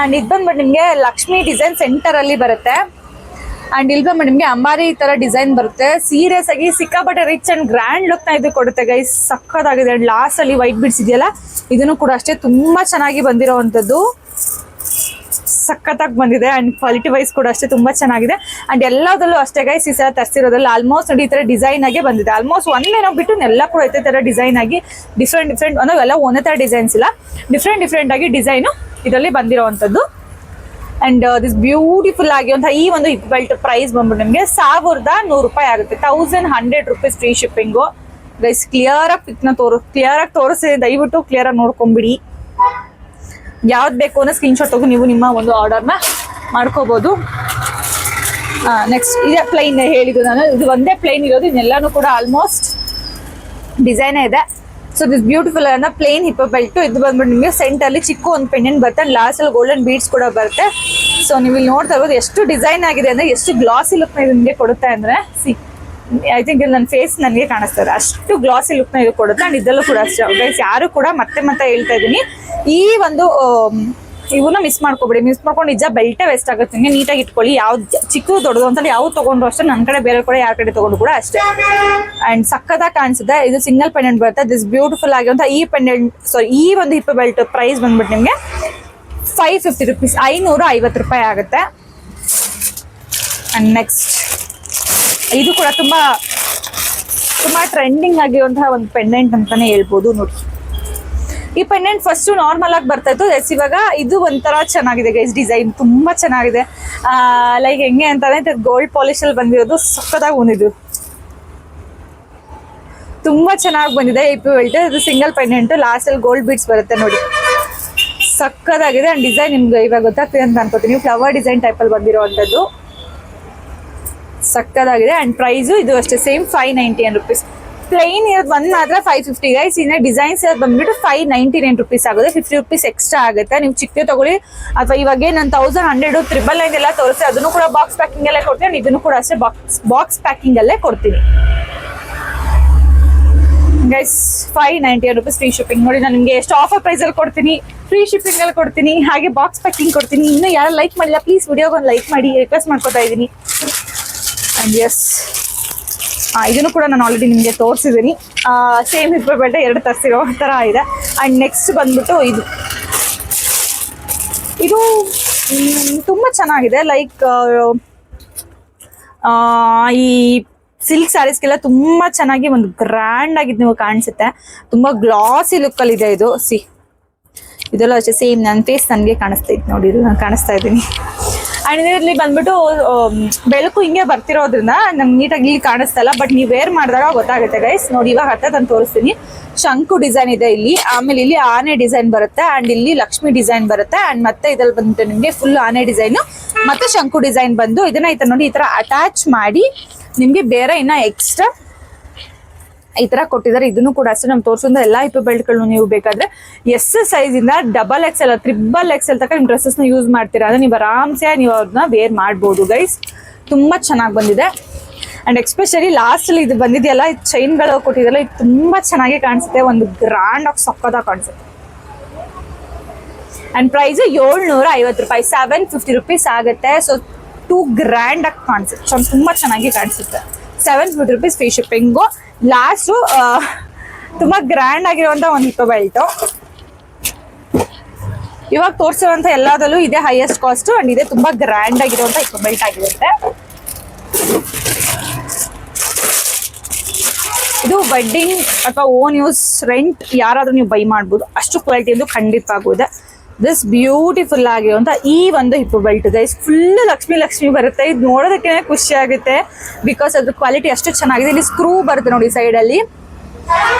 ಅಂಡ್ ಇದು ಬಂದ್ಬಿಟ್ಟು ನಿಮಗೆ ಲಕ್ಷ್ಮಿ ಡಿಸೈನ್ ಸೆಂಟರ್ ಅಲ್ಲಿ ಬರುತ್ತೆ. ಅಂಡ್ ಇಲ್ವಾ ಮೇಡಮ್ಗೆ ಅಂಬಾರಿ ತರ ಡಿಸೈನ್ ಬರುತ್ತೆ. ಸೀರಿಯಸ್ ಆಗಿ ಸಿಕ್ಕಾಪಟ್ಟೆ ರಿಚ್ ಅಂಡ್ ಗ್ರ್ಯಾಂಡ್ ಲುಕ್ನ ಇದು ಕೊಡುತ್ತೆ ಗೈಸ್ ಸಕ್ಕತ್ತಾಗಿದೆ ಅಂಡ್ ಲಾಸ್ಟ್ ಅಲ್ಲಿ ವೈಟ್ ಬಿಡ್ಸ್ ಇದೆಯಲ್ಲ, ಇದನ್ನು ಕೂಡ ಅಷ್ಟೇ ತುಂಬಾ ಚೆನ್ನಾಗಿ ಬಂದಿರೋವಂಥದ್ದು. ಸಖತ್ತಾಗಿ ಬಂದಿದೆ. ಅಂಡ್ ಕ್ವಾಲಿಟಿ ವೈಸ್ ಕೂಡ ಅಷ್ಟೇ ತುಂಬಾ ಚೆನ್ನಾಗಿದೆ. ಅಂಡ್ ಎಲ್ಲದಲ್ಲೂ ಅಷ್ಟೇ ಗೈಸ್ ಈ ಸಲ ಆಲ್ಮೋಸ್ಟ್ ನೋಡಿ ಈ ತರ ಡಿಸೈನ್ ಆಗಿ ಬಂದಿದೆ. ಆಲ್ಮೋಸ್ಟ್ ಒಂದೇನೋ ಬಿಟ್ಟು ಎಲ್ಲ ಕೂಡ ಇದೇ ತರ ಡಿಸೈನ್ ಆಗಿ ಡಿಫ್ರೆಂಟ್ ಡಿಫ್ರೆಂಟ್ ಅಂದ್ರೆ ಎಲ್ಲ ಒಂದೇ ತರ ಡಿಸೈನ್ಸ್ ಇಲ್ಲ. ಡಿಫ್ರೆಂಟ್ ಡಿಫ್ರೆಂಟ್ ಆಗಿ ಡಿಸೈನು ಇದರಲ್ಲಿ ಬಂದಿರೋವಂಥದ್ದು. ಅಂಡ್ ದಿಸ್ ಬ್ಯೂಟಿಫುಲ್ ಆಗಿರುವಂತಹ ಈ ಒಂದು ಹಿಪ್ ಬೆಲ್ಟ್ ಪ್ರೈಸ್ ಬಂದ್ಬಿಟ್ಟು ನಿಮಗೆ ಸಾವಿರದ ನೂರು ರೂಪಾಯಿ ಆಗುತ್ತೆ. Thousand hundred rupees free shipping guys clear ಆಗಿ ಪಿಕ್ನ ತೋರಿಸ್ ಕ್ಲಿಯರ್ ಆಗಿ ತೋರಿಸಿದೆ ದಯವಿಟ್ಟು ಕ್ಲಿಯರ್ ಆಗಿ ನೋಡ್ಕೊಂಬಿಡಿ. ಯಾವ್ದು ಬೇಕು ಅನ್ನೋ ಸ್ಕ್ರೀನ್ಶಾಟ್ ಶಾಟ್ಗೂ ನೀವು ನಿಮ್ಮ ಒಂದು ಆರ್ಡರ್ನ ಮಾಡ್ಕೋಬಹುದು ನೆಕ್ಸ್ಟ್ ಇದೇ ಪ್ಲೈನ್ ಹೇಳಿದ್ದು ನಾನು. ಇದು ಒಂದೇ ಪ್ಲೈನ್ ಇರೋದು ಇನ್ನೆಲ್ಲಾನು ಕೂಡ ಆಲ್ಮೋಸ್ಟ್ ಡಿಸೈನೇ ಇದೆ. ಸೊ ದಿಸ್ ಬ್ಯೂಟಿಫುಲ್ ಅನ್ನ ಪ್ಲೇನ್ ಹಿಪ್ ಬೆಲ್ಟ್ ಇದು ಬಂದ್ಬಿಟ್ಟು ನಿಮಗೆ ಸೆಂಟರ್ ಅಲ್ಲಿ ಚಿಕ್ಕ ಒಂದು ಪೆಂಡೆಂಟ್ ಬರುತ್ತೆ. ಲಾಸ್ಟ್ ಅಲ್ಲಿ ಗೋಲ್ಡನ್ ಬೀಡ್ಸ್ ಕೂಡ ಬರುತ್ತೆ. ಸೊ ನೀವು ಇಲ್ಲಿ ನೋಡ್ತಾ ಇರೋದು ಎಷ್ಟು ಡಿಸೈನ್ ಆಗಿದೆ ಅಂದ್ರೆ ಎಷ್ಟು ಗ್ಲಾಸಿ ಲುಕ್ ಇದು ನಿಮಗೆ ಕೊಡುತ್ತೆ ಅಂದ್ರೆ ಸಿ ಐ ಥಿಂಕ್ ಇಲ್ಲಿ ನನ್ನ ಫೇಸ್ ನನಗೆ ಕಾಣಿಸ್ತದೆ ಅಷ್ಟು ಗ್ಲಾಸಿ ಲುಕ್ನ ಇದು ಕೊಡುತ್ತೆ. ಅಂಡ್ ಇದರಲ್ಲೂ ಕೂಡ ಅಷ್ಟೇ. ಯಾರು ಕೂಡ ಮತ್ತೆ ಮತ್ತೆ ಹೇಳ್ತಾ ಇದ್ದೀನಿ. ಈ ಒಂದು ಆಮ್, ಇವನ್ನ ಮಿಸ್ ಮಾಡ್ಕೊಬೇಡಿ. ಮಿಸ್ ಮಾಡ್ಕೊಂಡು ನಿಜ ಬೆಲ್ಟೇ ವೇಸ್ಟ್ ಆಗುತ್ತೆ. ನಿಮಗೆ ನೀಟಾಗಿ ಇಟ್ಕೊಳ್ಳಿ. ಯಾವ್ದು ಚಿಕ್ಕದು ದೊಡ್ಡದು ಅಂತ ಯಾವ್ದು ತಗೊಂಡ್ರು ಅಷ್ಟೇ. ನನ್ನ ಕಡೆ ಬೇರೆ ಕಡೆ ಯಾರ ಕಡೆ ತಗೊಂಡು ಕೂಡ ಅಷ್ಟೇ. ಅಂಡ್ ಸಕ್ಕತ್ತಾಗಿ ಕಾಣಿಸುತ್ತೆ. ಇದು ಸಿಂಗಲ್ ಪೆಂಡೆಂಟ್ ಬರುತ್ತೆ. ದಿಸ್ ಬ್ಯೂಟಿಫುಲ್ ಆಗಿರುವಂಥ ಈ ಪೆಂಡೆಂಟ್ ಸಾರಿ ಈ ಒಂದು ಹಿಪ್ ಬೆಲ್ಟ್ ಪ್ರೈಸ್ ಬಂದ್ಬಿಟ್ಟು ನಿಮಗೆ ಫೈವ್ ಫಿಫ್ಟಿ ರುಪೀಸ್ ಐನೂರ ಐವತ್ತು ರೂಪಾಯಿ ಆಗುತ್ತೆ. ಅಂಡ್ ನೆಕ್ಸ್ಟ್ ಇದು ಕೂಡ ತುಂಬಾ ತುಂಬಾ ಟ್ರೆಂಡಿಂಗ್ ಆಗಿರುವಂತಹ ಒಂದು ಪೆಂಡೆಂಟ್ ಅಂತಾನೆ ಹೇಳ್ಬೋದು. ನೋಡಿ ಈ ಪೆಂಡೆಂಟ್ ಫಸ್ಟ್ ನಾರ್ಮಲ್ ಆಗಿ ಬರ್ತಾ ಇತ್ತು. ಎಸ್ ಇವಾಗ ಇದು ಒಂಥರ ಚೆನ್ನಾಗಿದೆ ಗೈಸ್ ಡಿಸೈನ್ ತುಂಬಾ ಚೆನ್ನಾಗಿದೆ. ಲೈಕ್ ಹೆಂಗೆ ಅಂತಂದ್ರೆ ಗೋಲ್ಡ್ ಪಾಲಿಶ್ ಅಲ್ಲಿ ಬಂದಿರೋದು ಸಕ್ಕತ್ತಾಗಿ ಬಂದಿದ್ದು ತುಂಬಾ ಚೆನ್ನಾಗಿ ಬಂದಿದೆ. ಈ ಹೇಳ್ತೆ ಇದು ಸಿಂಗಲ್ ಪೆಂಡೆಂಟ್ ಲಾಸ್ಟ್ ಅಲ್ಲಿ ಗೋಲ್ಡ್ ಬೀಡ್ಸ್ ಬರುತ್ತೆ ನೋಡಿ. ಸಕ್ಕದಾಗಿದೆ ಅಂಡ್ ಡಿಸೈನ್ ನಿಮ್ಗೆ ಇವಾಗ ಗೊತ್ತಾಗ್ತದೆ ಅಂತ ಅನ್ಕೋತೀನಿ. ಫ್ಲವರ್ ಡಿಸೈನ್ ಟೈಪ್ ಅಲ್ಲಿ ಬಂದಿರುವಂತದ್ದು ಸಕ್ಕದಾಗಿದೆ ಅಂಡ್ ಪ್ರೈಸು ಇದು ಅಷ್ಟೇ same five ninety rupees plain ಇರೋದು ಒಂದು ಮಾತ್ರ ಫೈವ್ ಫಿಫ್ಟಿ ಗೈಸ್ ಇನ್ನು ಡಿಸೈನ್ಸ್ ಇರೋದು ಬಂದ್ಬಿಟ್ಟು ಫೈವ್ ನೈಂಟಿ ನೈನ್ ರುಪೀಸ್ ಆಗುತ್ತೆ. ಫಿಫ್ಟಿ ರುಪೀಸ್ ಎಕ್ಸ್ಟ್ರಾ ಆಗುತ್ತೆ. ನೀವು ಚಿಕ್ಕ ತಗೊಳ್ಳಿ, ಅಥವಾ ಇವಾಗ ನಾನು ತೌಸಂಡ್ ಹಂಡ್ರೆಡ್ ತ್ರಿಬಲ್ ನೈನ್ ಎಲ್ಲ ತೋರಿಸಿ ಅದನ್ನು ಕೂಡ ಬಾಕ್ಸ್ ಪ್ಯಾಕಿಂಗ್ ಅಲ್ಲೇ ಕೊಡ್ತೀನಿ. ಇದನ್ನು ಕೂಡ ಅಷ್ಟೇ ಬಾಕ್ಸ್ ಬಾಕ್ಸ್ ಪ್ಯಾಕಿಂಗ್ ಅಲ್ಲೇ ಕೊಡ್ತೀನಿ. Guys five ninety rupees free shipping ನೋಡಿ, ನಾನು ನಿಮಗೆ ಎಷ್ಟು ಆಫರ್ ಪ್ರೈಸಲ್ಲಿ ಕೊಡ್ತೀನಿ ಫ್ರೀ ಶಿಪ್ಪಿಂಗ್ ಅಲ್ಲಿ ಕೊಡ್ತೀನಿ, ಹಾಗೆ ಬಾಕ್ಸ್ ಪ್ಯಾಕಿಂಗ್ ಕೊಡ್ತೀನಿ. ಇನ್ನೂ ಯಾರು ಲೈಕ್ ಮಾಡಿಲ್ಲ ಪ್ಲೀಸ್ ವಿಡಿಯೋಗೆ ಒಂದು ಲೈಕ್ ಮಾಡಿ ರಿಕ್ವೆಸ್ಟ್ ಮಾಡ್ಕೊತಾ ಇದ್ದೀನಿ ಆ್ಯಂಡ್ ಎಸ್ ಇದನ್ನು ಕೂಡ ನಾನು ಆಲ್ರೆಡಿ ನಿಮಗೆ ತೋರಿಸಿದ್ದೀನಿ. ಸೇಮ್ ಹಿಪ್ ಬೆಲ್ಟ್ ಎರಡು ತರಿಸಿರೋ ಥರ ಇದೆ. ಆ್ಯಂಡ್ ನೆಕ್ಸ್ಟ್ ಬಂದ್ಬಿಟ್ಟು ಇದು. ಇದು ತುಂಬ ಚೆನ್ನಾಗಿದೆ. ಲೈಕ್ ಈ ಸಿಲ್ಕ್ ಸ್ಯಾರೀಸ್ಗೆಲ್ಲ ತುಂಬ ಚೆನ್ನಾಗಿ ಒಂದು ಗ್ರ್ಯಾಂಡ್ ಆಗಿ ನೀವು ಕಾಣಿಸುತ್ತೆ. ತುಂಬ ಗ್ಲಾಸಿ ಲುಕ್ಕಲ್ಲಿ ಇದೆ ಇದು. ಸಿ, ಇದೆಲ್ಲ ಅಷ್ಟೇ ಸೇಮ್ ನನ್ನ ಫೇಸ್ ನನಗೆ ಕಾಣಿಸ್ತಾ ಇತ್ತು ನೋಡಿ, ಇದು ನಾನು ಕಾಣಿಸ್ತಾ ಇದ್ದೀನಿ. ಅಂಡ್ ಇದರಲ್ಲಿ ಬಂದ್ಬಿಟ್ಟು ಬೆಳಕು ಹಿಂಗೆ ಬರ್ತಿರೋದ್ರಿಂದ ನಮ್ಗೆ ನೀಟಾಗಿ ಇಲ್ಲಿ ಕಾಣಿಸ್ತಲ್ಲ ಬಟ್ ನೀವು ವೇರ್ ಮಾಡಿದಾಗ ಗೊತ್ತಾಗುತ್ತೆ ಗೈಸ್ ನೋಡಿ, ಇವಾಗ ಹತ್ತ ನಾನು ತೋರಿಸ್ತೀನಿ. ಶಂಕು ಡಿಸೈನ್ ಇದೆ ಇಲ್ಲಿ. ಆಮೇಲೆ ಇಲ್ಲಿ ಆನೆ ಡಿಸೈನ್ ಬರುತ್ತೆ ಅಂಡ್ ಇಲ್ಲಿ ಲಕ್ಷ್ಮಿ ಡಿಸೈನ್ ಬರುತ್ತೆ ಅಂಡ್ ಮತ್ತೆ ಇದ್ರಲ್ಲಿ ಬಂದ್ಬಿಟ್ಟು ನಿಮಗೆ ಫುಲ್ ಆನೆ ಡಿಸೈನ್ ಮತ್ತೆ ಶಂಕು ಡಿಸೈನ್ ಬಂದು ಇದನ್ನ ಈ ತರ ನೋಡಿ, ಈ ತರ ಅಟ್ಯಾಚ್ ಮಾಡಿ ನಿಮಗೆ ಬೇರೆ ಇನ್ನ ಎಕ್ಸ್ಟ್ರಾ ಈ ತರ ಕೊಟ್ಟಿದ್ದಾರೆ. ಇದನ್ನು ಕೂಡ ಅಷ್ಟೇ ನಮ್ಗೆ ತೋರಿಸೋದ್ರೆ ಎಲ್ಲಾ ಹಿಪ್ ಬೆಲ್ಟ್ಗಳನ್ನು ನೀವು ಬೇಕಾದ್ರೆ ಎಸ್ ಸೈಜ್ ಇಂದ double X L triple X L ತಕ ನಿಮ್ ಡ್ರೆಸ್ಸಸ್ನ ಯೂಸ್ ಮಾಡ್ತೀರಾ ಅಂದ್ರೆ ನೀವು ಆರಾಮ್ಸೆ ನೀವು ಅದನ್ನ ವೇರ್ ಮಾಡ್ಬೋದು ಗೈಸ್ ತುಂಬಾ ಚೆನ್ನಾಗಿ ಬಂದಿದೆ. ಅಂಡ್ ಎಕ್ಸ್ಪೆಷಲಿ ಲಾಸ್ಟ್ ಅಲ್ಲಿ ಇದು ಬಂದಿದೆಯಲ್ಲ ಚೈನ್ಗಳು ಕೊಟ್ಟಿದೆಯಲ್ಲ ಇದು ತುಂಬಾ ಚೆನ್ನಾಗಿ ಕಾಣಿಸುತ್ತೆ. ಒಂದು ಗ್ರಾಂಡ್ ಆಗಿ ಸಕ್ಕದ ಕಾಣಿಸುತ್ತೆ. ಅಂಡ್ ಪ್ರೈಸ್ ಏಳ್ನೂರ ಐವತ್ತು ರೂಪಾಯಿ ಸೆವೆನ್ ಫಿಫ್ಟಿ ರುಪೀಸ್ ಆಗುತ್ತೆ. ಸೊ ಟೂ ಗ್ರ್ಯಾಂಡ್ ಆಗಿ ಕಾಣಿಸುತ್ತೆ. ತುಂಬಾ ಚೆನ್ನಾಗಿ ಕಾಣಿಸುತ್ತೆ. Seven fifty rupees free shipping last ತುಂಬಾ ಗ್ರ್ಯಾಂಡ್ ಆಗಿರುವಂಥ ಒಂದು ಹಿಪ್ಪೋ ಬೆಲ್ಟು ಇವಾಗ ತೋರಿಸಿರುವಂಥ ಎಲ್ಲದಲ್ಲೂ ಇದೆ ಹೈಯೆಸ್ಟ್ ಕಾಸ್ಟು ಅಂಡ್ ಇದೆ ತುಂಬಾ ಗ್ರ್ಯಾಂಡ್ ಆಗಿರುವಂಥ ಹಿಪ್ಪೋ ಬೆಲ್ಟ್ ಆಗಿರುತ್ತೆ. ಇದು ವೆಡ್ಡಿಂಗ್ ಅಥವಾ ಓನ್ ಯೂಸ್ ರೆಂಟ್ ಯಾರಾದರೂ ನೀವು ಬೈ ಮಾಡ್ಬೋದು. ಅಷ್ಟು ಕ್ವಾಲಿಟಿ ಎಂದು ಖಂಡಿತವಾಗುವುದೇ ದಿಸ್ ಬ್ಯೂಟಿಫುಲ್ ಆಗಿರುವಂತ ಈ ಒಂದು hip belt guys full Lakshmi Lakshmi ಬರುತ್ತೆ. ಇದು ನೋಡೋದಕ್ಕೆ ಖುಷಿ ಆಗುತ್ತೆ. ಬಿಕಾಸ್ ಅದ್ರ ಕ್ವಾಲಿಟಿ ಅಷ್ಟು ಚೆನ್ನಾಗಿದೆ. ಇಲ್ಲಿ ಸ್ಕ್ರೂ ಬರುತ್ತೆ ನೋಡಿ ಸೈಡ್ ಅಲ್ಲಿ.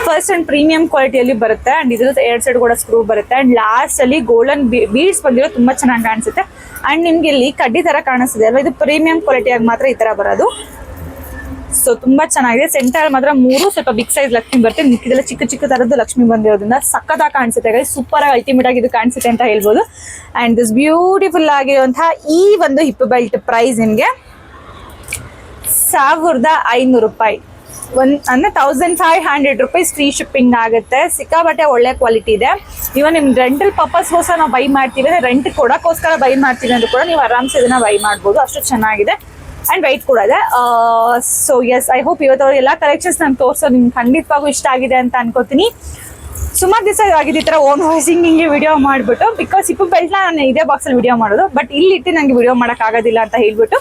ಫಸ್ಟ್ ಅಂಡ್ ಪ್ರೀಮಿಯಂ ಕ್ವಾಲಿಟಿಯಲ್ಲಿ ಬರುತ್ತೆ. ಅಂಡ್ ಇದ್ರ ಎರಡ್ ಸೈಡ್ ಕೂಡ ಸ್ಕ್ರೂ ಬರುತ್ತೆ. ಅಂಡ್ ಲಾಸ್ಟ್ ಅಲ್ಲಿ ಗೋಲ್ಡನ್ ಬೀಡ್ಸ್ ಬಂದಿರೋ ತುಂಬಾ ಚೆನ್ನಾಗಿ ಕಾಣಿಸುತ್ತೆ. ಅಂಡ್ ನಿಮ್ಗೆ ಇಲ್ಲಿ ಕಡ್ಡಿ ತರ ಕಾಣಿಸ್ತಿದೆ ಅಲ್ವಾ? ಇದು ಪ್ರೀಮಿಯಂ ಕ್ವಾಲಿಟಿಯಾಗಿ ಮಾತ್ರ ಈ ತರ ಬರೋದು. ಸೊ ತುಂಬಾ ಚೆನ್ನಾಗಿದೆ. ಸೆಂಟರ್ ಮಾತ್ರ ಮೂರು ಸ್ವಲ್ಪ ಬಿಗ್ ಸೈಜ್ ಲಕ್ಷ್ಮಿ ಬರುತ್ತೆ. ಮಿಕ್ಕಿದೆಲ್ಲ ಚಿಕ್ಕ ಚಿಕ್ಕ ತರದ್ದು ಲಕ್ಷ್ಮಿ ಬಂದಿರೋದ್ರಿಂದ ಸಕ್ಕತ್ತಾಗಿ ಕಾಣಿಸುತ್ತೆ ಸೂಪರ್ ಆಗಿ ಅಲ್ಟಿಮೇಟ್ ಆಗಿ ಇದು ಕಾಣಿಸುತ್ತೆ ಅಂತ ಹೇಳ್ಬೋದು. ಅಂಡ್ ದಿಸ್ ಬ್ಯೂಟಿಫುಲ್ ಆಗಿರುವಂತಹ ಈ ಒಂದು ಹಿಪ್ ಬೆಲ್ಟ್ ಪ್ರೈಸ್ ನಿಮಗೆ ಸಾವಿರದ ಐನೂರು ರೂಪಾಯಿ. ಒನ್ ಅಂದ್ರೆ thousand five hundred rupees free shipping ಆಗುತ್ತೆ. ಸಿಕ್ಕಾಬಟ್ಟೆ ಒಳ್ಳೆ ಕ್ವಾಲಿಟಿ ಇದೆ. ಇವನ್ ನಿಮ್ಮ ರೆಂಟಲ್ ಪರ್ಪಸ್ಗೋಸ್ಕರ ನಾವು ಬೈ ಮಾಡ್ತೀವಿ ರೆಂಟ್ ಕೊಡೋಕ್ಕೋಸ್ಕರ ಬೈ ಮಾಡ್ತೀವಿ ಅಂದ್ರೂ ಕೂಡ ನೀವು ಆರಾಮ್ಸೆ ಇದನ್ನ ಬೈ ಮಾಡ್ಬೋದು. ಅಷ್ಟು ಚೆನ್ನಾಗಿದೆ. ಅಂಡ್ ವೈಟ್ ಕೂಡ ಇದೆ. ಸೊ ಎಸ್ ಐ ಹೋಪ್ ಇವತ್ತು ಎಲ್ಲ ಕಲೆಕ್ಷನ್ಸ್ ನಾನು ತೋರಿಸೋದು ನಿಮ್ಗೆ ಖಂಡಿತವಾಗೂ ಇಷ್ಟ ಆಗಿದೆ ಅಂತ ಅನ್ಕೋತೀನಿ. ಸುಮಾರು ದಿವಸ ಆಗಿದೆ ಈ ಥರ ಓನ್ ವಾಯ್ಸಿಂಗ್ ಹಿಂಗೆ ವಿಡಿಯೋ ಮಾಡಿಬಿಟ್ಟು ಬಿಕಾಸ್ ಇಪ್ಪು ಬೆಲ್ಟ್ನ ನಾನು ಇದೇ ಬಾಕ್ಸಲ್ಲಿ ವಿಡಿಯೋ ಮಾಡೋದು ಬಟ್ ಇಲ್ಲಿ ಇಟ್ಟು ನಂಗೆ ವಿಡಿಯೋ ಮಾಡಕ್ ಆಗೋದಿಲ್ಲ ಅಂತ ಹೇಳ್ಬಿಟ್ಟು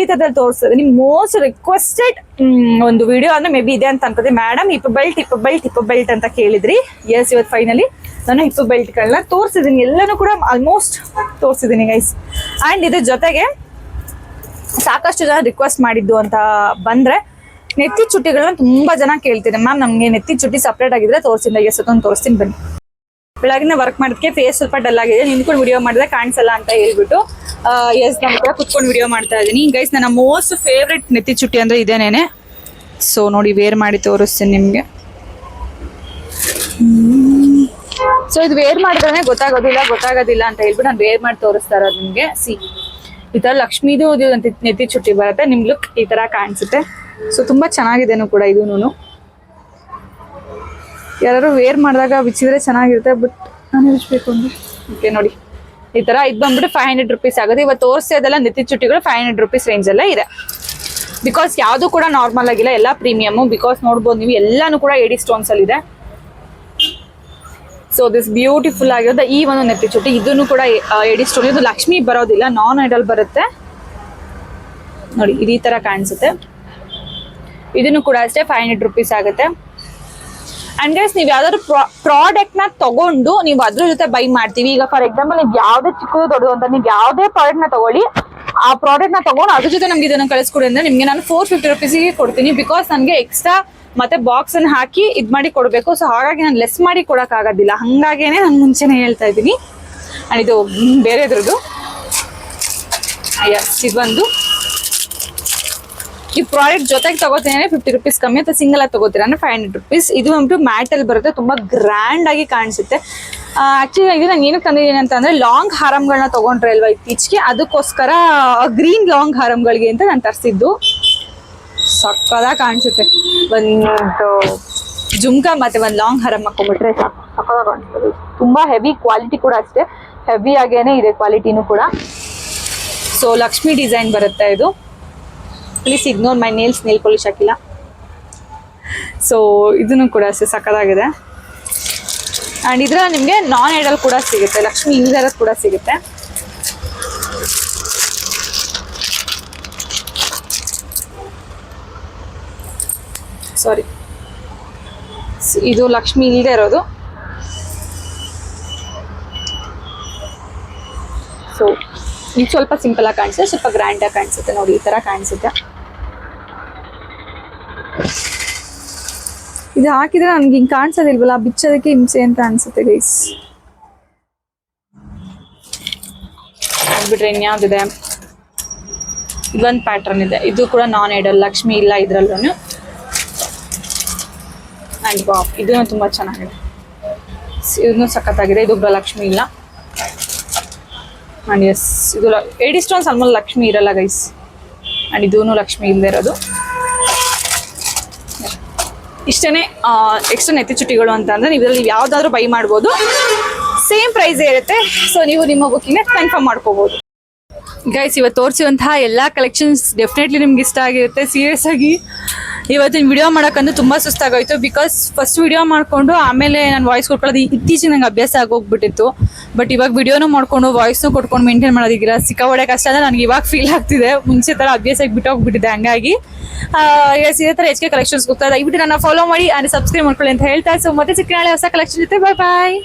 ಈ ಥರದಲ್ಲಿ ತೋರಿಸ್ತದೆ ನಿಮ್ ಮೋಸ್ಟ್ ರಿಕ್ವೆಸ್ಟೆಡ್ ಒಂದು ವಿಡಿಯೋ ಅಂದ್ರೆ ಮೇ ಬಿ ಇದೆ ಅಂತ ಅನ್ಕೋತೀನಿ. ಮೇಡಮ್ ಹಿಪ್ಪು ಬೆಲ್ಟ್ ಹಿಪ್ಪು ಬೆಲ್ಟ್ ಹಿಪ್ಪು ಬೆಲ್ಟ್ ಅಂತ ಕೇಳಿದ್ರಿ. ಎಸ್ ಇವತ್ತು ಫೈನಲಿ ನಾನು ಹಿಪ್ಪು ಬೆಲ್ಟ್ಗಳನ್ನ ತೋರಿಸಿದ್ದೀನಿ ಎಲ್ಲನೂ ಕೂಡ ಆಲ್ಮೋಸ್ಟ್ ತೋರಿಸಿದ್ದೀನಿ ಗೈಸ್ ಆ್ಯಂಡ್ ಇದ್ರ ಜೊತೆಗೆ ಸಾಕಷ್ಟು ಜನ ರಿಕ್ವೆಸ್ಟ್ ಮಾಡಿದ್ದು ಅಂತ ಬಂದ್ರೆ ನೆತ್ತಿ ಚುಟ್ಟಿಗಳನ್ನ ತುಂಬಾ ಜನ ಕೇಳ್ತೀನಿ ಮ್ಯಾಮ್ ನಮ್ಗೆ ನೆತ್ತಿ ಚುಟ್ಟಿ ಸಪ್ರೇಟ್ ಆಗಿದ್ರೆ ತೋರಿಸಿಲ್ಲ ಎಷ್ಟೊಂದು ತೋರಿಸ್ತೀನಿ ಬನ್ನಿ. ಬೆಳಗಿನ ವರ್ಕ್ ಮಾಡೋದಕ್ಕೆ ಫೇಸ್ ಸ್ವಲ್ಪ ಡಲ್ ಆಗಿದೆ. ನಿಂತ್ಕೊಂಡು ವಿಡಿಯೋ ಮಾಡಿದ್ರೆ ಕಾಣಿಸಲ್ಲ ಅಂತ ಹೇಳ್ಬಿಟ್ಟು ಎಸ್ ಕೂಡ ಕುತ್ಕೊಂಡು ವಿಡಿಯೋ ಮಾಡ್ತಾ ಇದ್ದೀನಿ. ಗೈಸ್ ನನ್ನ ಮೋಸ್ಟ್ ಫೇವ್ರೆಟ್ ನೆತ್ತಿ ಚುಟ್ಟಿ ಅಂದ್ರೆ ಇದೇನೇನೆ? ಸೊ ನೋಡಿ ವೇರ್ ಮಾಡಿ ತೋರಿಸ್ತೀನಿ ನಿಮ್ಗೆ. ಸೊ ಇದು ವೇರ್ ಮಾಡಿದ್ರೆ ಗೊತ್ತಾಗೋದಿಲ್ಲ ಗೊತ್ತಾಗೋದಿಲ್ಲ ಅಂತ ಹೇಳ್ಬಿಟ್ಟು ನಾನು ವೇರ್ ಮಾಡಿ ತೋರಿಸ್ತಾ ಇರೋದು ನಿಮ್ಗೆ. ಸಿ ಈ ತರ ಲಕ್ಷ್ಮೀದು ನೆತ್ತಿ- ಚುಟ್ಟಿ ಬರುತ್ತೆ. ನಿಮ್ ಲುಕ್ ಈ ತರ ಕಾಣಿಸುತ್ತೆ. ಸೊ ತುಂಬಾ ಚೆನ್ನಾಗಿದೆನು ಕೂಡ ಇದೂನು ಯಾರು ವೇರ್ ಮಾಡಿದಾಗ ಬಿಚ್ಚಿದ್ರೆ ಚೆನ್ನಾಗಿರುತ್ತೆ ಬಟ್ ನಾನು ಬಿಚ್ಚಬೇಕು ಅಂದ್ರೆ. ಓಕೆ ನೋಡಿ. ಈ ತರ ಇದು ಬಂದ್ಬಿಟ್ಟು ಫೈವ್ ಹಂಡ್ರೆಡ್ ರುಪೀಸ್ ಆಗುತ್ತೆ. ಇವತ್ತು ತೋರಿಸೋದೆಲ್ಲ ನೆತ್ತಿ ಚುಟ್ಟಿಗಳು ಫೈವ್ ಹಂಡ್ರೆಡ್ ರುಪೀಸ್ ರೇಂಜ್ ಎಲ್ಲ ಇದೆ. ಬಿಕಾಸ್ ಯಾವುದು ಕೂಡ ನಾರ್ಮಲ್ ಆಗಿಲ್ಲ, ಎಲ್ಲ ಪ್ರೀಮಿಯಮ್ ಬಿಕಾಸ್ ನೋಡ್ಬೋದು ನೀವು, ಎಲ್ಲಾನು ಕೂಡ ಏಡಿ ಸ್ಟೋನ್ಸ್ ಅಲ್ಲಿ ಇದೆ ಸೊ ದಿಸ್ ಬ್ಯೂಟಿಫುಲ್ ಆಗಿರೋದು ಈ ಒಂದು ನೆತ್ತಿ ಚುಟ್ಟಿ. ಇದನ್ನು ಕೂಡ ಎಡಿ ಸ್ಟೋನ್, ಇದು ಲಕ್ಷ್ಮಿ ಬರೋದಿಲ್ಲ ನಾನ್ ಐಡಲ್ ಬರುತ್ತೆ. ನೋಡಿ, ಇದು ತರ ಕಾಣಿಸುತ್ತೆ. ಇದನ್ನು ಕೂಡ ಅಷ್ಟೇ ಫೈವ್ ಹಂಡ್ರೆಡ್ ರುಪೀಸ್ ಆಗುತ್ತೆ. ಅಂಡ್ ಗೈಸ್ ನೀವು ಯಾವ್ದಾದ್ರು ಪ್ರಾಡಕ್ಟ್ನ ತಗೊಂಡು ನೀವು ಅದ್ರ ಜೊತೆ ಬೈ ಮಾಡ್ತೀವಿ. ಈಗ ಫಾರ್ ಎಕ್ಸಾಂಪಲ್ ನೀವು ಯಾವ್ದೇ ಚಿಕ್ಕದು, ದೊಡ್ಡದು ಅಂತ ನೀವು ಯಾವ್ದೇ ಪ್ರಾಡಕ್ಟ್ನ ತಗೊಳ್ಳಿ, ಆ ಪ್ರಾಡಕ್ಟ್ನ ತಗೊಂಡು ಅದ್ರ ಜೊತೆ ನಮ್ಗೆ ಇದನ್ನ ಕಳಿಸ್ಕೊಡಿ ಅಂದ್ರೆ ನಿಮ್ಗೆ ನಾನು ಫೋರ್ ಫಿಫ್ಟಿ ರುಪೀಸಿಗೆ ಕೊಡ್ತೀನಿ. ಬಿಕಾಸ್ ನನಗೆ ಎಕ್ಸ್ಟ್ರಾ ಮತ್ತೆ ಬಾಕ್ಸ್ ಅನ್ನ ಹಾಕಿ ಇದ್ ಮಾಡಿ ಕೊಡ್ಬೇಕು. ಸೊ ಹಾಗಾಗಿ ನಾನು ಲೆಸ್ ಮಾಡಿ ಕೊಡಕ್ ಆಗೋದಿಲ್ಲ. ಹಂಗಾಗೇನೆ ನಾನು ಮುಂಚೆನೆ ಹೇಳ್ತಾ ಇದ್ದೀನಿ. ಅಂಡ್ ಇದು ಬೇರೆದ್ರದ್ದು. ಎಸ್ ಇದೊಂದು ಈ ಪ್ರಾಡಕ್ಟ್ ಜೊತೆಗೆ ತಗೋತೀನಿ ಫಿಫ್ಟಿ ರುಪೀಸ್ ಕಮ್ಮಿ ಅಥವಾ ಸಿಂಗಲ್ ಆಗಿ ತಗೋತೀರಾ ಅಂದ್ರೆ ಫೈವ್ ಹಂಡ್ರೆಡ್ ರುಪೀಸ್ ಇದು ಬಂದ್ಬಿಟ್ಟು ಮ್ಯಾಟ್ ಅಲ್ಲಿ ಬರುತ್ತೆ. ತುಂಬಾ ಗ್ರ್ಯಾಂಡ್ ಆಗಿ ಕಾಣಿಸುತ್ತೆ. ಆಕ್ಚುಲಿ ಇದು ನಾನು ಏನಕ್ಕೆ ತಂದಿದ್ದೀನಿ ಅಂತಂದ್ರೆ ಲಾಂಗ್ ಹಾರಮ್ಗಳನ್ನ ತಗೊಂಡ್ರೆ ಅಲ್ವಾ ಇತ್ತೀಚೆಗೆ. ಅದಕ್ಕೋಸ್ಕರ ಗ್ರೀನ್ ಲಾಂಗ್ ಹಾರಂಗಳಿಗೆ ಅಂತ ನಾನು ತರಿಸಿದ್ದು. ಸಕ್ಕದಾಗ ಕಾಣಿಸುತ್ತೆ. ಒಂದು ಜುಮ್ಕ ಮತ್ತೆ ಒಂದು ಲಾಂಗ್ ಹರಮ್ ಹಾಕೊಂಡ್ಬಿಟ್ರೆ ಸಕ್ಕದಾಗ ಕಾಣಿಸ್ತದೆ ತುಂಬಾ ಹೆವಿ ಕ್ವಾಲಿಟಿ ಕೂಡ ಅಷ್ಟೇ. ಹೆವಿ ಆಗೇನೆ ಇದೆ ಕ್ವಾಲಿಟಿನೂ ಕೂಡ. ಸೊ ಲಕ್ಷ್ಮಿ ಡಿಸೈನ್ ಬರುತ್ತೆ ಇದು. Please ignore my nails nail polish ಹಾಕಿಲ್ಲ. ಸೊ ಇದನ್ನು ಕೂಡ ಅಷ್ಟೇ ಸಕ್ಕದಾಗಿದೆ ಆ್ಯಂಡ್ ಇದರಲ್ಲಿ ನಿಮಗೆ ನಾನ್ ಐಡಲ್ ಕೂಡ ಸಿಗುತ್ತೆ. ಲಕ್ಷ್ಮಿ ಇಲ್ದರ ಕೂಡ ಸಿಗುತ್ತೆ. ಸಾರಿ ಇದು ಲಕ್ಷ್ಮಿ ಇಲ್ಲದೆ ಇರೋದು. ಸೊ ಇದು ಸ್ವಲ್ಪ ಸಿಂಪಲ್ ಆಗಿ ಕಾಣಿಸುತ್ತೆ ಸ್ವಲ್ಪ ಗ್ರ್ಯಾಂಡ್ ಆಗಿ ಕಾಣಿಸುತ್ತೆ ನೋಡಿ, ಈ ತರ ಕಾಣಿಸುತ್ತೆ. ಇದು ಹಾಕಿದ್ರೆ ನನ್ಗೆ ಹಿಂಗ್ ಕಾಣಿಸೋದಿಲ್ವಲ್ಲ, ಬಿಚ್ಚೋದಕ್ಕೆ ಹಿಂಸೆ ಅಂತ ಅನ್ಸುತ್ತೆ ಗೈಸ್ ಬಿಟ್ರೆ ಇನ್ಯಾವ್ದಿದೆ? ಇದೊಂದು ಪ್ಯಾಟರ್ನ್ ಇದೆ. ಇದು ಕೂಡ ನಾನ್ ಐಡಲ್ ಲಕ್ಷ್ಮಿ ಇಲ್ಲ ಇದ್ರಲ್ಲೂ ಆ್ಯಂಡ್ ಬಾಮ್ ಇದನ್ನು ತುಂಬ ಚೆನ್ನಾಗಿದೆ. ಇದನ್ನು ಸಖತ್ತಾಗಿದೆ. ಇದು ಲಕ್ಷ್ಮಿ ಇಲ್ಲ. ಆ್ಯಂಡ್ ಎಸ್ ಇದು ಏಡಿ ಸ್ಟೋನ್ಸ್ ಆಲ್ಮೋಸ್ಟ್ ಲಕ್ಷ್ಮಿ ಇರಲ್ಲ ಗೈಸ್ ಆ್ಯಂಡ್ ಇದೂ ಲಕ್ಷ್ಮಿ ಇಲ್ಲದೆ ಇರೋದು. ಇಷ್ಟೇ ಎಕ್ಸ್ಟ್ರಾ ನೆತ್ತಿ ಚುಟ್ಟಿಗಳು ಅಂತ ಅಂದರೆ ನೀವು ಇದರಲ್ಲಿ ಯಾವುದಾದ್ರೂ ಬೈ ಮಾಡ್ಬೋದು. ಸೇಮ್ ಪ್ರೈಸೇ ಇರುತ್ತೆ. ಸೊ ನೀವು ನಿಮ್ಮ ಬುಕ್ಕಿಂಗ್ ಕನ್ಫರ್ಮ್ ಮಾಡ್ಕೋಬೋದು. ಗೈಸ್ ಇವತ್ತು ತೋರಿಸಿರುವಂತಹ ಎಲ್ಲ ಕಲೆಕ್ಷನ್ಸ್ ಡೆಫಿನೆಟ್ಲಿ ನಿಮ್ಗೆ ಇಷ್ಟ ಆಗಿರುತ್ತೆ. ಸೀರಿಯಸ್ ಆಗಿ ಇವತ್ತಿನ ವಿಡಿಯೋ ಮಾಡೋಕ್ಕಂತೂ ತುಂಬ ಸುಸ್ತಾಗೋಯ್ತು. ಬಿಕಾಸ್ ಫಸ್ಟ್ ವಿಡಿಯೋ ಮಾಡಿಕೊಂಡು ಆಮೇಲೆ ನಾನು ವಾಯ್ಸ್ ಕೊಟ್ಕೊಳ್ಳೋದು ಇತ್ತೀಚೆಗೆ ನಂಗೆ ಅಭ್ಯಾಸ ಆಗೋಗ್ಬಿಟ್ಟಿತ್ತು. ಬಟ್ ಇವಾಗ ವಿಡಿಯೋನು ಮಾಡ್ಕೊಂಡು ವಾಯ್ಸ್ನು ಕೊಟ್ಕೊಂಡು ಮೇಂಟೈನ್ ಮಾಡೋದಿದ್ದೀರ? ಸಿಕ್ಕಾಪಟ್ಟೆ ಕಷ್ಟ ಅಂದರೆ ನನಗೆ ಇವಾಗ ಫೀಲ್ ಆಗ್ತಿದೆ. ಮುಂಚೆ ಥರ ಅಭ್ಯಾಸ ಬಿಟ್ಟೋಗ್ಬಿಟ್ಟಿದೆ ಹಂಗಾಗಿ. ಎಸ್ ಇದೇ ಥರ ಹೆಚ್ಚಿಗೆ ಕಲೆಕ್ಷನ್ಸ್ ಹೋಗ್ತಾ ಇದೆ ನನ್ನ ಫಾಲೋ ಮಾಡಿ ಆ್ಯಂಡ್ ಸಬ್ಸ್ಕ್ರೈಬ್ ಮಾಡ್ಕೊಳ್ಳಿ ಅಂತ ಹೇಳ್ತಾ ಸೊ ಮತ್ತೆ ಸಿಕ್ಕ ನಾಳೆ ಹೊಸ ಕಲೆಕ್ಷನ್ ಜೊತೆ. ಬಾಯ್ ಬಾಯ್